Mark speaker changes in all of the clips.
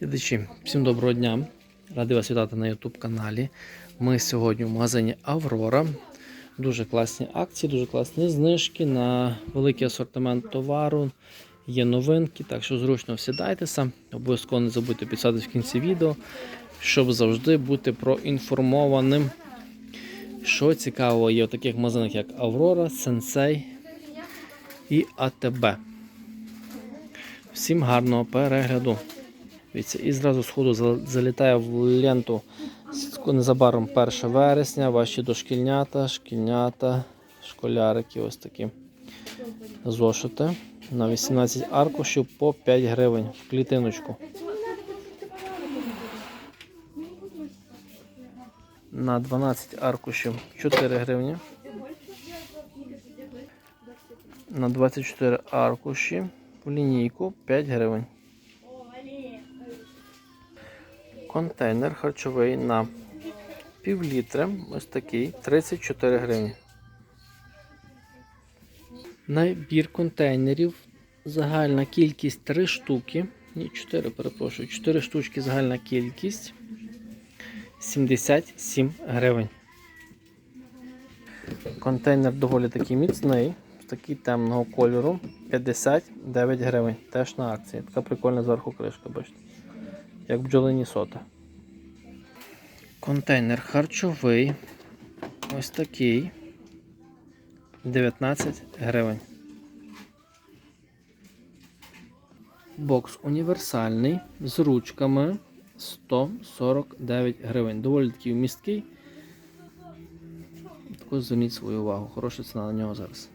Speaker 1: Глядачі, всім доброго дня. Радий вас вітати на YouTube каналі. Ми сьогодні в магазині Аврора. Дуже класні акції, дуже класні знижки на великий асортимент товару. Є новинки, так що зручно всідайтеся. Обов'язково не забудьте підписатись в кінці відео, щоб завжди бути проінформованим. Що цікавого є в таких магазинах, як Аврора, Сенсей і АТБ. Всім гарного перегляду. Дивіться, і зразу з ходу залітає в ленту незабаром 1 вересня. Ваші дошкільнята, шкільнята, школярики, ось такі зошити на 18 аркушів по 5 гривень в клітиночку. На 12 аркушів 4 гривні. На 24 аркуші в лінійку 5 гривень. Контейнер харчовий на пів літри, ось такий, 34 гривні. Набір контейнерів. Загальна кількість 3 штуки. Ні, 4, перепрошую. 4 штучки загальна кількість. 77 гривень. Контейнер доволі такий міцний, такий темного кольору. 59 гривень. Теж на акції. Така прикольна зверху кришка, бачите як бджолині сота. Контейнер харчовий. Ось такий. 19 гривень. Бокс універсальний з ручками 149 гривень. Доволі такий вмісткий. Таку зверніть свою увагу. Хороша ціна на нього зараз.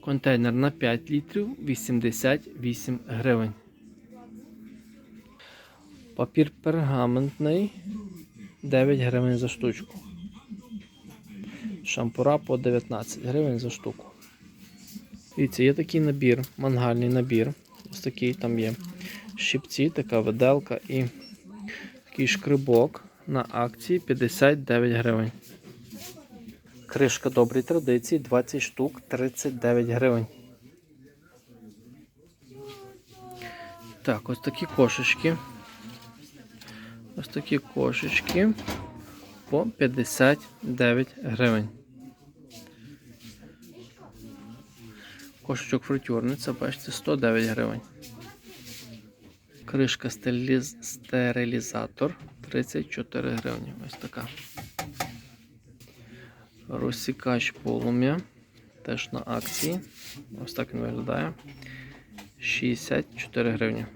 Speaker 1: Контейнер на 5 літрів 88 гривень. Папір пергаментний 9 гривень за штучку. Шампура по 19 гривень за штуку. Дивіться, є такий набір, мангальний набір. Ось такий там є щипці, така виделка і такий шкрибок на акції 59 гривень. Кришка добрій традиції 20 штук 39 гривень. Так, ось такі кошечки. Ось такі кошечки по 59 гривень. Кошечок фритюрниця, бачите, 109 гривень. Кришка стериліз... стерилізатор 34 гривні. Ось така. Розсікач полум'я. Теж на акції. Ось так він виглядає. 64 гривні.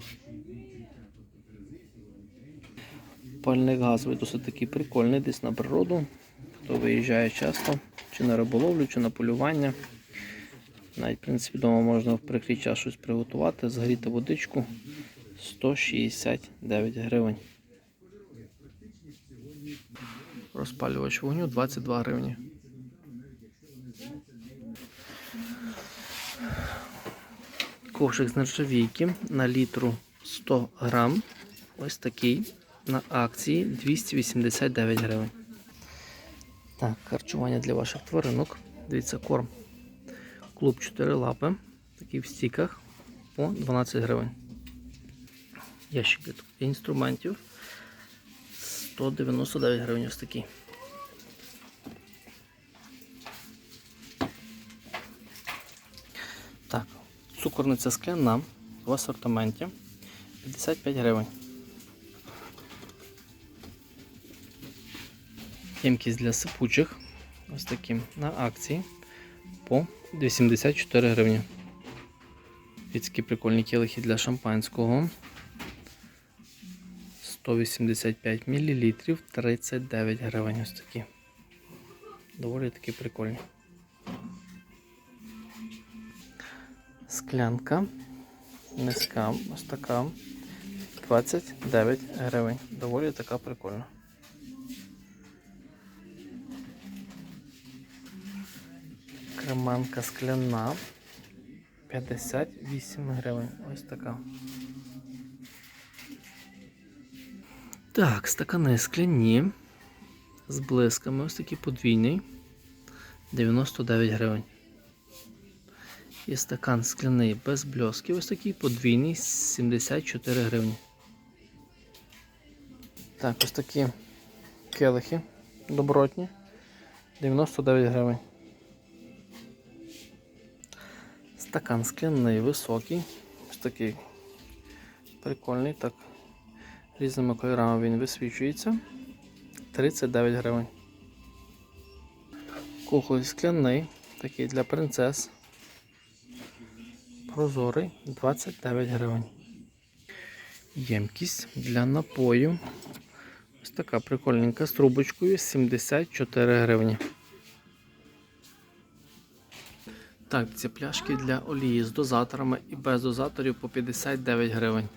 Speaker 1: Пальник газовий досить такий прикольний, десь на природу. Хто виїжджає часто, чи на риболовлю, чи на полювання. Навіть, в принципі, вдома можна в прикрій час щось приготувати, згріти водичку 169 гривень. Розпалювач вогню 22 гривні. Ковшик з нержавійки на літру 100 грам. Ось такий на акції 289 гривень. Так, харчування для ваших тваринок. Дивіться, корм. Клуб 4 лапи. Такий в стіках по 12 гривень. Ящики інструментів 199 гривень ось такі. Так, цукорниця скляна в асортименті 55 гривень. Ємкість для сипучих. Ось такі на акції по 84 гривні. Такі прикольні келихи для шампанського. 185 мл 39 гривень. Ось такі. Доволі такі прикольні. Склянка низька, ось така. 29 гривень. Доволі така прикольна. Креманка скляна 58 гривень. Ось така. Так, стакани скляні з блисками. Ось такий подвійний. 99 гривень. І стакан скляний без бльоски. Ось такий подвійний 74 гривні. Так, ось такі келихи добротні. 99 гривень. Стакан скляний, високий. Ось такий прикольний, так. Різними кольорами він висвічується. 39 гривень. Кухоль скляний, такий для принцес. Прозорий 29 гривень. Ємкість для напою. Ось така прикольненька з трубочкою 74 гривні. Так, ці пляшки для олії з дозаторами і без дозаторів по 59 гривень.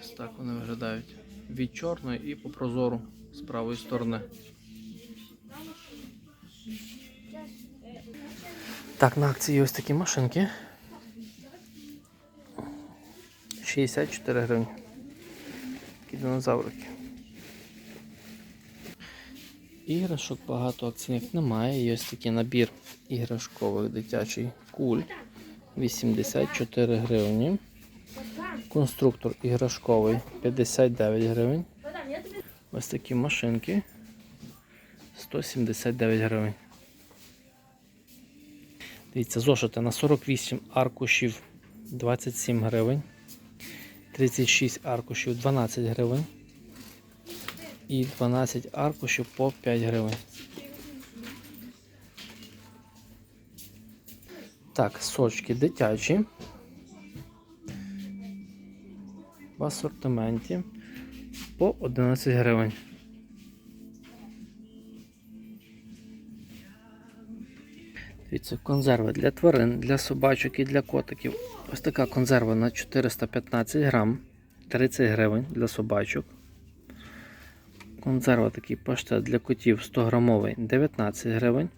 Speaker 1: Ось так вони виглядають. Від чорної і по прозору з правої сторони. Так, на акції ось такі машинки. 64 гривні. Такі динозаврики. Іграшок багато акційних немає. Є ось такий набір іграшкових дитячий куль 84 гривні. Конструктор іграшковий 59 гривень. Ось такі машинки 179 гривень. Дивіться, зошити на 48 аркушів 27 гривень. 36 аркушів 12 гривень. І 12 аркушів по 5 гривень. Так, сочки дитячі. В асортименті по 11 гривень. Дивіться, консерви для тварин, для собачок і для котиків. Ось така консерва на 415 грам, 30 гривень для собачок. Консерва такий паштет для котів 100 грамовий 19 гривень.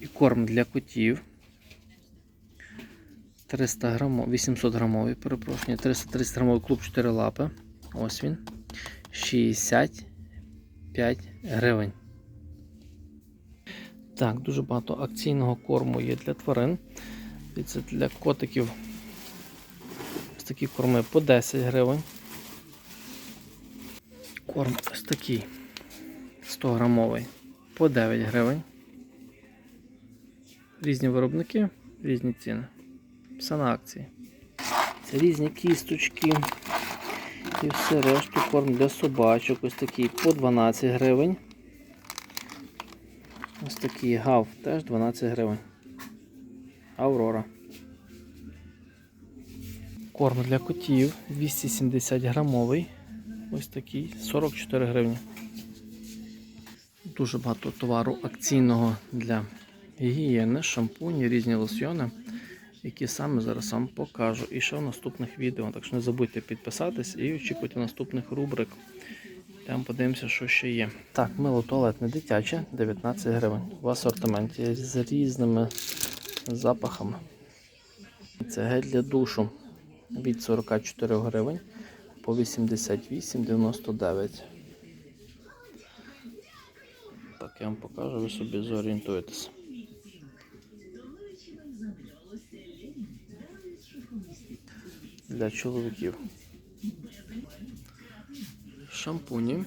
Speaker 1: І корм для котів 300 грамов, 800 грамовий, перепрошую, 330 грамовий клуб 4 лапи. Ось він. 65 гривень. Так, дуже багато акційного корму є для тварин. Це для котиків. Ось такі корми по 10 гривень. Корм ось такий 100 грамовий по 9 гривень. Різні виробники, різні ціни. Все на акції. Це різні кісточки. І все решту корм для собачок. Ось такий по 12 гривень. Ось такий гав теж 12 гривень. Аврора. Корм для котів 270 грамовий. Ось такий 44 гривні. Дуже багато товару акційного для гігієни, шампуні, різні лосьйони, які саме зараз вам покажу. І ще в наступних відео. Так що не забудьте підписатись і очікуйте наступних рубрик. Там подивимося, що ще є. Так, мило туалетне дитяче 19 гривень. В асортименті з різними запахами. Це гель для душу від 44 гривень по 88,99. Так, я вам покажу, ви собі зорієнтуєтеся. Для чоловіків. Шампуні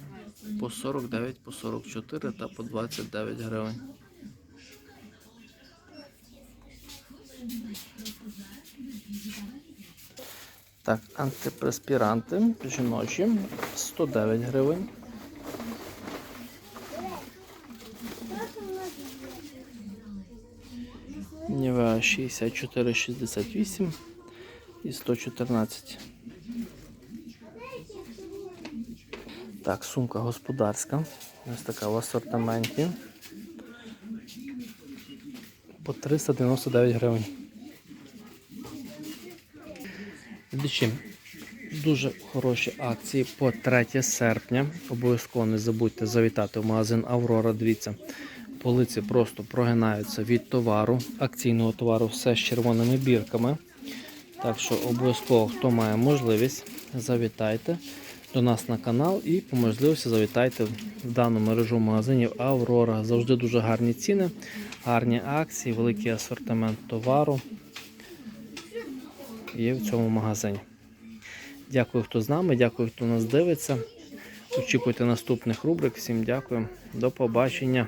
Speaker 1: по 49, по 44 та по 29 гривень. Так, антипреспіранти жіночі 109 гривень. Нівеа 64,68 і 114. Так, сумка господарська. Ось така в асортименті. По 399 гривень. Глядачі, дуже хороші акції по 3 серпня. Обов'язково не забудьте завітати в магазин Аврора. Дивіться, полиці просто прогинаються від товару, акційного товару, все з червоними бірками. Так що обов'язково, хто має можливість, завітайте до нас на канал і по можливості завітайте в дану мережу магазинів Аврора. Завжди дуже гарні ціни, гарні акції, великий асортимент товару є в цьому магазині. Дякую, хто з нами, дякую, хто нас дивиться. Очікуйте наступних рубрик. Всім дякую. До побачення.